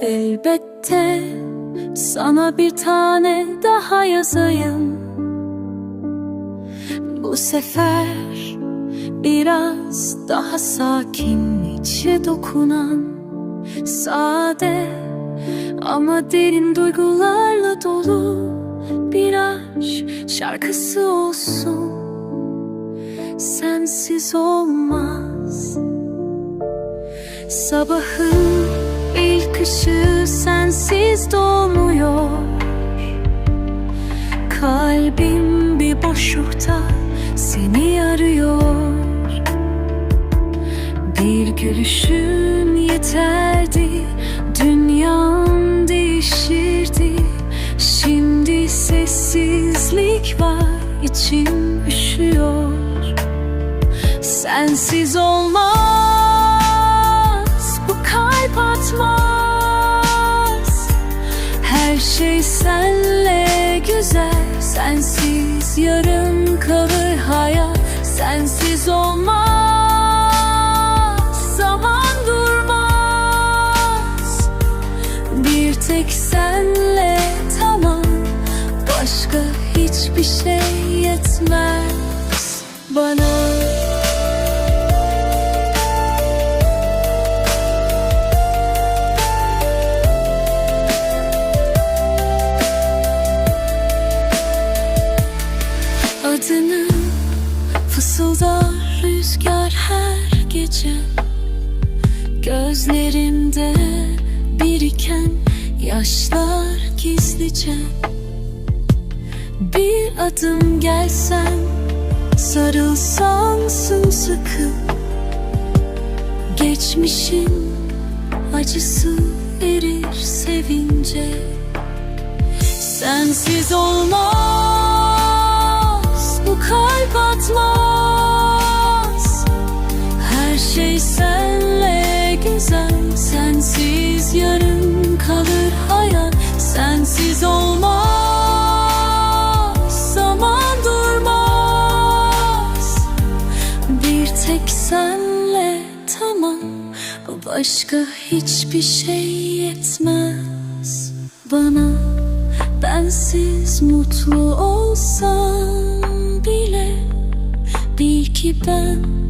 Elbette sana bir tane daha yazayım. Bu sefer biraz daha sakin içe dokunan Sade ama derin duygularla dolu bir aşk şarkısı olsun. Sensiz olmaz. Sabahın ilk ışığı sensiz doğmuyor Kalbim bir boşlukta seni arıyor. Bir gülüşün yeterdi Dünyam değişirdi. Şimdi sessizlik var içim üşüyor. Sensiz olmaz senle güzel Sensiz yarım kalır hayat Sensiz olmaz Zaman durmaz. Bir tek senle tamam Başka hiçbir şey yetmez. Bana gece Gözlerimde biriken yaşlar gizlice. Bir adım gelsen sarılsan sımsıkı. Geçmişin acısı erir sevince. Sensiz olmaz Bu kalp atmaz Sensiz yarım kalır hayat Sensiz olmaz Zaman durmaz. Bir tek senle tamam Başka hiçbir şey yetmez. Bana Bensiz mutlu olsam bile Bil ki ben